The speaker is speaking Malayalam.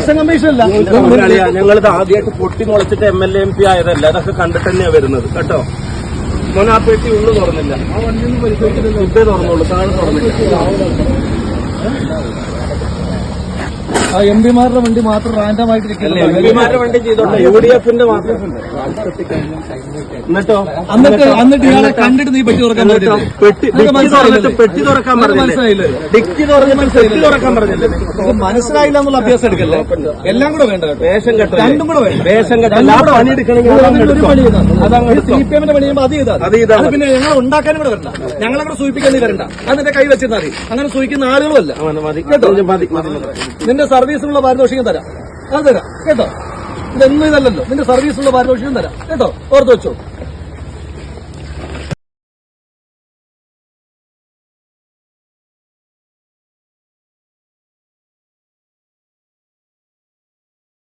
ഇലക്ഷൻ കമ്മീഷൻ അല്ല. ഞങ്ങളിത് ആദ്യമായിട്ട് പൊട്ടി മുളച്ചിട്ട് M L A M P ആയതല്ല. അതൊക്കെ കണ്ടിട്ട് തന്നെയാ വരുന്നത് കേട്ടോ? മോനാ ആ പെട്ടി ഉള്ളു തുറന്നില്ല. ഇതേ തുറന്നുള്ളൂ താഴെ തുറന്നില്ല. എം പിമാരുടെ വണ്ടി മാത്രം റാൻഡമായിട്ട് വണ്ടി എന്നിട്ടോ? എന്നിട്ട് എന്നിട്ട്? ഇയാളെ കണ്ടിട്ട് നീ പെട്ടി തുറക്കാൻ പെട്ടി തുറക്കാൻ മനസ്സിലായില്ലേ? ഡിക്കി തുറക്കാൻ പറഞ്ഞില്ലേ? മനസ്സിലായില്ല എന്നുള്ള അഭ്യാസം എടുക്കല്ലേ? എല്ലാം കൂടെ വേണ്ട വേഷം കെട്ടോ രണ്ടും കൂടെ വേണം വേഷം കെട്ടോ. ആ പണി എടുക്കണമെങ്കിൽ അതങ്ങ് ഒരു എടുത്തോ. പണി ചെയ്താൽ സി പി എമ്മിന്റെ പണി ചെയ്യുമ്പോൾ അത് ചെയ്താൽ അത് പിന്നെ ഞങ്ങൾ ഉണ്ടാക്കാനും കൂടെ വരണ്ട. ഞങ്ങളെ കൂടെ സൂചിപ്പിക്കാൻ നീ വരണ്ട. അത് നിന്റെ കൈ വെച്ചിരുന്നാൽ മതി അങ്ങനെ സൂചിക്കുന്ന ആളുകളുമല്ല ആ, മതി, മതി കേട്ടോ? നിന്റെ സർവീസിനുള്ള പാരിതോഷികം തരാം. അത് തരാം. കേട്ടോ? ഇതൊന്നും ഇതല്ലല്ലോ. നിന്റെ സർവീസിനുള്ള പാരിതോഷികം തരാം. കേട്ടോ? ഓർത്ത് വെച്ചോ.